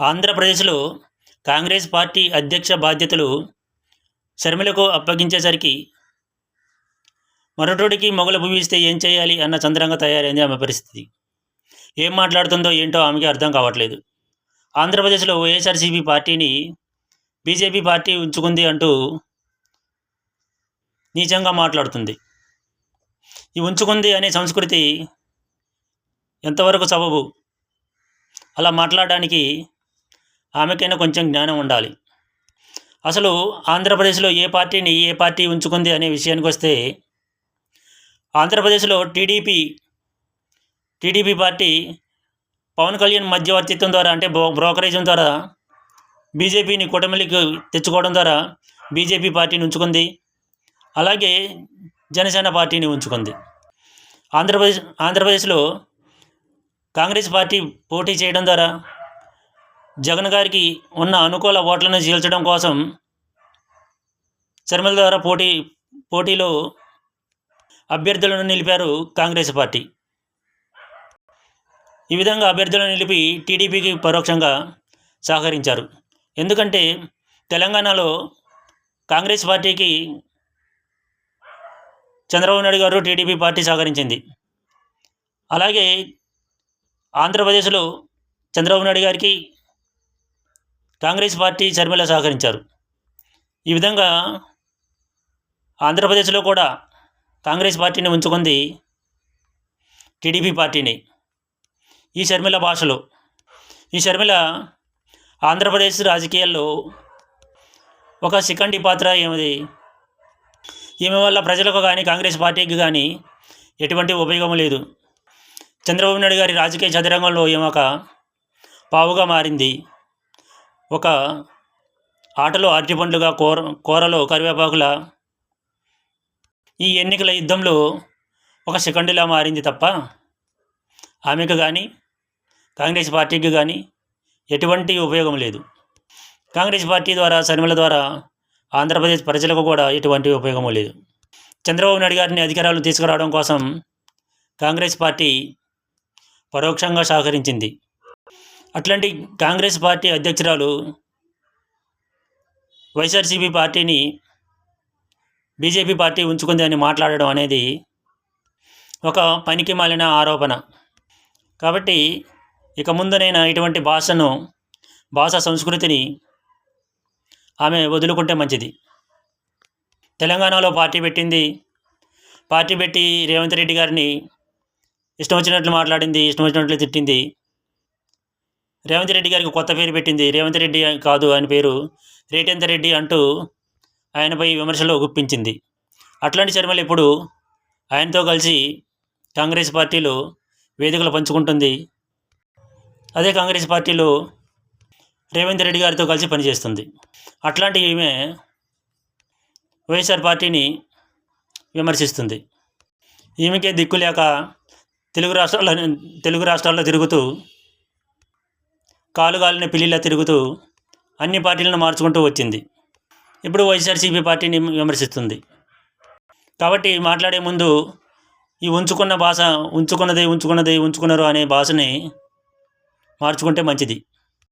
ఆంధ్రప్రదేశ్లో కాంగ్రెస్ పార్టీ అధ్యక్ష బాధ్యతలు శర్మిలకు అప్పగించేసరికి మరొకటికి మొగలు భూమిస్తే ఏం చేయాలి అన్న చంద్రంగా తయారైంది ఆమె పరిస్థితి. ఏం మాట్లాడుతుందో ఏంటో ఆమెకి అర్థం కావట్లేదు. ఆంధ్రప్రదేశ్లో వైఎస్ఆర్సీపీ పార్టీని బీజేపీ పార్టీ ఉంచుకుంది అంటూ నీచంగా మాట్లాడుతుంది. ఈ ఉంచుకుంది అనే సంస్కృతి ఎంతవరకు సబబు? అలా మాట్లాడడానికి ఆమెకైనా కొంచెం జ్ఞానం ఉండాలి. అసలు ఆంధ్రప్రదేశ్లో ఏ పార్టీని ఏ పార్టీ ఉంచుకుంది అనే విషయానికి వస్తే ఆంధ్రప్రదేశ్లో TDP TDP party Pawan Kalyan మధ్యవర్తిత్వం ద్వారా అంటే బ్రో బ్రోకరేజం ద్వారా బీజేపీని కూటమిలికి తెచ్చుకోవడం ద్వారా బీజేపీ పార్టీని ఉంచుకుంది. అలాగే జనసేన పార్టీని ఉంచుకుంది. ఆంధ్రప్రదేశ్ ఆంధ్రప్రదేశ్లో కాంగ్రెస్ పార్టీ పోటీ చేయడం ద్వారా జగన్ గారికి ఉన్న అనుకూల ఓట్లను చీల్చడం కోసం చర్మల ద్వారా పోటీ పోటీలో అభ్యర్థులను నిలిపారు కాంగ్రెస్ పార్టీ. ఈ విధంగా అభ్యర్థులను నిలిపి టీడీపీకి పరోక్షంగా సహకరించారు. ఎందుకంటే తెలంగాణలో కాంగ్రెస్ పార్టీకి చంద్రబాబు నాయుడు గారు టీడీపీ పార్టీ సహకరించింది. అలాగే ఆంధ్రప్రదేశ్లో చంద్రబాబు నాయుడు గారికి కాంగ్రెస్ పార్టీ షర్మిల సహకరించారు. ఈ విధంగా ఆంధ్రప్రదేశ్లో కూడా కాంగ్రెస్ పార్టీని ఉంచుకుంది టీడీపీ పార్టీని. ఈ షర్మిల భాషలో ఈ షర్మిల ఆంధ్రప్రదేశ్ రాజకీయాల్లో ఒక సికండి పాత్ర ఏమిది? ఈమె వల్ల ప్రజలకు కానీ కాంగ్రెస్ పార్టీకి కానీ ఎటువంటి ఉపయోగం లేదు. చంద్రబాబు నాయుడు గారి రాజకీయ చదరంగంలో ఈమె ఒక పావుగా మారింది. ఒక ఆటలో అరటిపండ్లుగా కూర కూరలో కరివేపాకుల ఈ ఎన్నికల యుద్ధంలో ఒక సెకండ్లా మారింది తప్ప ఆమెకు కానీ కాంగ్రెస్ పార్టీకి కానీ ఎటువంటి ఉపయోగం లేదు. కాంగ్రెస్ పార్టీ ద్వారా శర్మిల ద్వారా ఆంధ్రప్రదేశ్ ప్రజలకు కూడా ఎటువంటి ఉపయోగం లేదు. చంద్రబాబు నాయుడు గారిని అధికారాలు తీసుకురావడం కోసం కాంగ్రెస్ పార్టీ పరోక్షంగా సహకరించింది. అట్లాంటి కాంగ్రెస్ పార్టీ అధ్యక్షురాలు వైఎస్ఆర్సీపీ పార్టీని బీజేపీ పార్టీ ఉంచుకుంది అని మాట్లాడడం అనేది ఒక పనికి మాలిన ఆరోపణ. కాబట్టి ఇక ముందునైనా ఇటువంటి భాషను భాష సంస్కృతిని ఆమె వదులుకుంటే మంచిది. తెలంగాణలో పార్టీ పెట్టింది పార్టీ పెట్టి రేవంత్ రెడ్డి గారిని ఇష్టం వచ్చినట్లు మాట్లాడింది ఇష్టం వచ్చినట్లు తిట్టింది రేవంత్ రెడ్డి గారికి కొత్త పేరు పెట్టింది. రేవంత్ రెడ్డి కాదు ఆయన పేరు రేటేంద్ర రెడ్డి అంటూ ఆయనపై విమర్శలు గుప్పించింది. అట్లాంటి శర్మలు ఇప్పుడు ఆయనతో కలిసి కాంగ్రెస్ పార్టీలో వేదికలు పంచుకుంటుంది. అదే కాంగ్రెస్ పార్టీలో రేవంత్ రెడ్డి గారితో కలిసి పనిచేస్తుంది. అట్లాంటి ఈమె వైఎస్ఆర్ పార్టీని విమర్శిస్తుంది. ఈమెకే దిక్కు లేక తెలుగు రాష్ట్రాల్లో తెలుగు రాష్ట్రాల్లో తిరుగుతూ కాలుగాలిన పిల్లిలా తిరుగుతూ అన్ని పార్టీలను మార్చుకుంటూ వచ్చింది. ఇప్పుడు వైఎస్ఆర్సీపీ పార్టీని విమర్శిస్తుంది. కాబట్టి మాట్లాడే ముందు ఈ ఉంచుకున్న భాష ఉంచుకున్నది ఉంచుకున్నది ఉంచుకున్నారు అనే భాషని మార్చుకుంటే మంచిది.